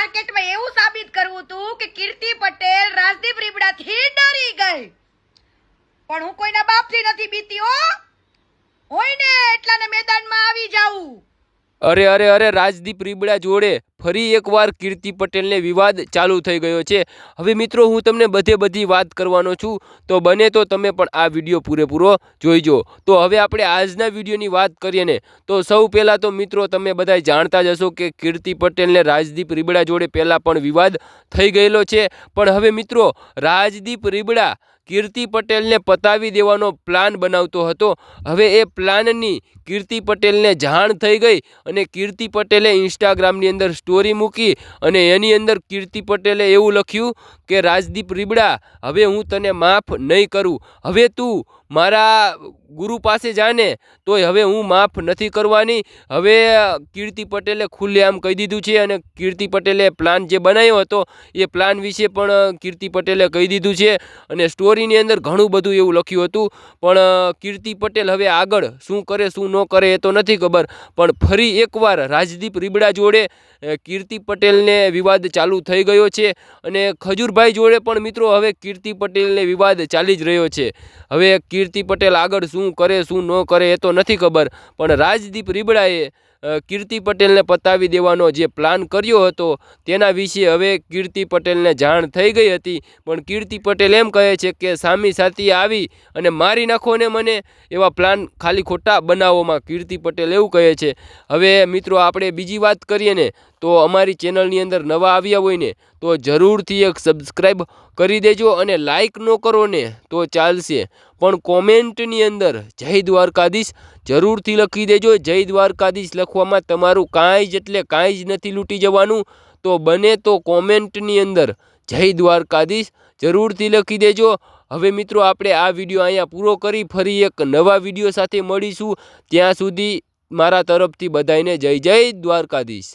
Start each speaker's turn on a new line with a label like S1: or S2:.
S1: માર્કેટમાં એવું સાબિત કરવું હતું કે કીર્તિ પટેલ રાજદીપ રીબડાથી ડરી ગઈ. પણ હું કોઈના બાપથી નથી બીતી, હો. હોય ને એટલાને મેદાનમાં આવી જાઉં.
S2: અરે અરે અરે, રાજદીપ રીબડા જોડે ફરી એકવાર કીર્તિ પટેલને વિવાદ ચાલુ થઈ ગયો છે. હવે મિત્રો, હું તમને બધે બધી વાત કરવાનો છું. તો બને તો તમે પણ આ વીડિયો પૂરેપૂરો જોઈજો. તો હવે આપણે આજના વિડીયોની વાત કરીએ ને, તો સૌ પહેલાં તો મિત્રો, તમે બધા જાણતા જ હશો કે કીર્તિ પટેલને રાજદીપ રીબડા જોડે પહેલાં પણ વિવાદ થઈ ગયેલો છે. પણ હવે મિત્રો, રાજદીપ રીબડા કીર્તિ પટેલને પતાવી દેવાનો પ્લાન બનાવતો હતો. હવે એ પ્લાનની કીર્તિ પટેલને જાણ થઈ ગઈ અને કીર્તિ પટેલે ઇન્સ્ટાગ્રામની અંદર સ્ટોરી મૂકી અને એની અંદર કીર્તિ પટેલે એવું લખ્યું કે, રાજદીપ રીબડા, હવે હું તને માફ નહીં કરું. હવે તું મારા ગુરુ પાસે જાને, તોય હવે હું માફ નથી કરવાની. હવે કીર્તિ પટેલે ખુલ્લેઆમ કહી દીધું છે અને કીર્તિ પટેલે પ્લાન જે બનાવ્યો હતો, એ પ્લાન વિશે પણ કીર્તિ પટેલે કહી દીધું છે. અને સ્ટોરીની અંદર ઘણું બધું એવું લખ્યું હતું. પણ કીર્તિ પટેલ હવે આગળ શું કરે, શું ન કરે એ તો નથી ખબર. પણ ફરી એકવાર રાજદીપ રીબડા જોડે કીર્તિ પટેલને વિવાદ ચાલુ થઈ ગયો છે. અને ખજૂરભાઈ જોડે પણ મિત્રો હવે કીર્તિ પટેલને વિવાદ ચાલી જ રહ્યો છે. હવે કીર્તિ પટેલ આગળ શું કરે, શું ન કરે એ તો નથી ખબર. પણ રાજદીપ રીબડાએ કીર્તિ પટેલને પતાવી દેવાનો જે પ્લાન કર્યો હતો, તેના વિશે હવે કીર્તિ પટેલને જાણ થઈ ગઈ હતી. પણ કીર્તિ પટેલ એમ કહે છે કે, સામી સાથી આવી અને મારી નાખો ને મને. એવા પ્લાન ખાલી ખોટા બનાવોમાં કીર્તિ પટેલ એવું કહે છે. હવે મિત્રો, આપણે બીજી વાત કરીએ ને, તો અમારી ચેનલની અંદર નવા આવ્યા હોય ને, તો જરૂરથી એક સબસ્ક્રાઈબ કરી દેજો અને લાઇક ન કરો ને, તો ચાલશે. પણ કોમેન્ટની અંદર જય દ્વારકાધીશ જરૂરથી લખી દેજો. જય દ્વારકાધીશ લખવામાં તમારું કાંઈ જ એટલે કાંઈ જ નથી લૂંટી જવાનું, તો બને તો કોમેન્ટની અંદર, જય દ્વારકાધીશ, જરૂરથી લખી દેજો. હવે મિત્રો, આપણે આ વીડિયો અહીંયા પૂરો કરી ફરી એક નવા વીડિયો સાથે મળીશું. ત્યાં સુધી મારા તરફથી બધાને જય જય દ્વારકાધીશ.